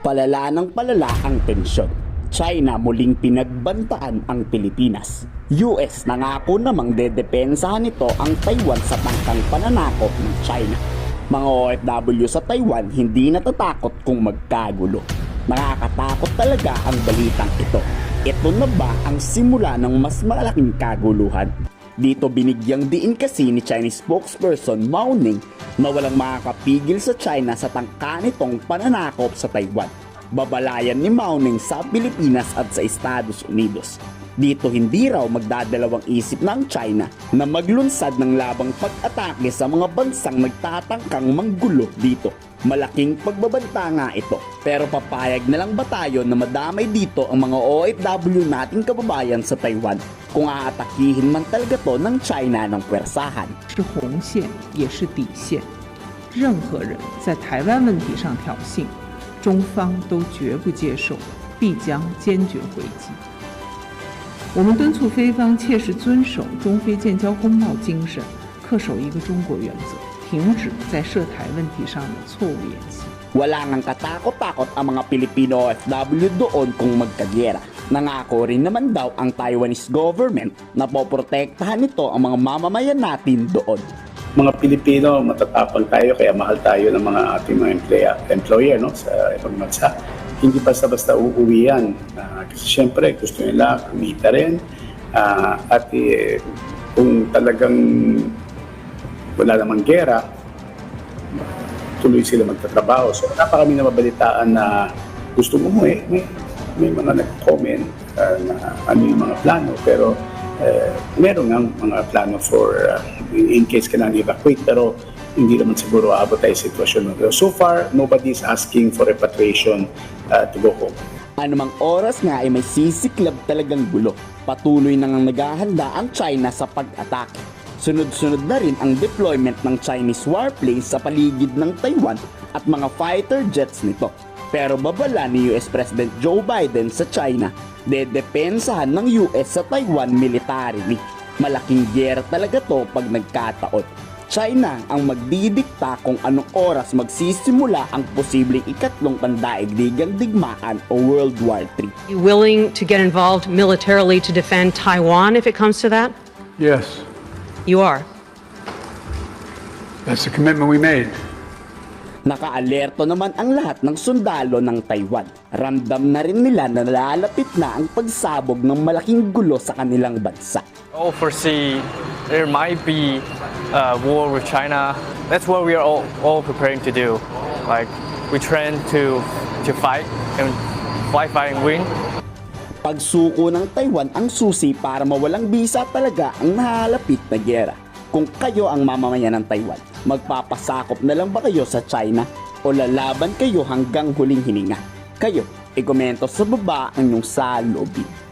Palala ng palala ang tensyon. China muling pinagbantaan ang Pilipinas. US nangako namang dedepensahan nito ang Taiwan sa tangkang pananakop ng China. Mga OFW sa Taiwan hindi natatakot kung magkagulo. Nakakatakot talaga ang balitang ito. Ito na ba ang simula ng mas malaking kaguluhan? Dito binigyang diin kasi ni Chinese spokesperson Mao Ning na walang makakapigil sa China sa tangka nitong pananakop sa Taiwan Babalayan ni Mao Ning sa Pilipinas at sa Estados Unidos. Dito hindi raw magdadalawang isip ng China na maglunsad ng labang pag-atake sa mga bansang nagtatangkang manggulo dito. Malaking pagbabanta nga ito. Pero papayag na lang ba tayo na madamay dito ang mga OFW nating kababayan sa Taiwan kung aatakihin man talaga to ng China ng pwersahan? 是红线，也是底线。任何人在台湾问题上挑衅， 中方都绝不接受，必将坚决回击。我们敦促菲方切实遵守中非建交公报精神，恪守一个中国原则，停止在涉台问题上的错误演习。Wala ngang katakot-takot ang mga Pilipino OFW doon kung magkagyera. Nangako rin naman daw ang Taiwanese government na poprotektahan nito ang mga mamamayan natin doon. Mga Pilipino, matatapang tayo, kaya mahal tayo ng mga ating mga employer, employer no, sa ibang bansa. Hindi basta-basta uuwi yan. Ah, kasi siyempre, gusto nila kumita rin. Ah, at eh, kung talagang wala namang gera, tuloy sila magtatrabaho. So, wala pa kami na mabalitaan na gusto umuwi. May, may mga nag-comment ah, na ano yung mga plano. Pero eh, meron nga mga plano for uh, in case kailangan evacuate pero hindi naman siguro aabot tayo sitwasyon. So far, nobody is asking for repatriation uh, to go home. Anumang oras nga ay may sisiklab talagang gulo. Patuloy nang naghahanda ang China sa pag-atake. Sunod-sunod na rin ang deployment ng Chinese warplanes sa paligid ng Taiwan at mga fighter jets nito. Pero babala ni US President Joe Biden sa China, dedepensahan ng US sa Taiwan militarily. Malaking gera talaga to pag nagkataon. China ang magdidikta kung anong oras magsisimula ang posibleng ikatlong pandaigdigang digmaan o World War III. You willing to get involved militarily to defend Taiwan if it comes to that? Yes, You are. that's the commitment we made. Nakaalerto naman ang lahat ng sundalo ng Taiwan. Ramdam na rin nila na lalapit na ang pagsabog ng malaking gulo sa kanilang bansa. all foresee there might be a war with China. That's what we are all, all preparing to do. Like we train to to fight and fight, fight and win. Pagsuko ng Taiwan ang susi para mawalang bisa talaga ang nahalapit na gera. Kung kayo ang mamamayan ng Taiwan, magpapasakop na lang ba kayo sa China o lalaban kayo hanggang huling hininga? Kayo, ikomento sa baba ang inyong salobin.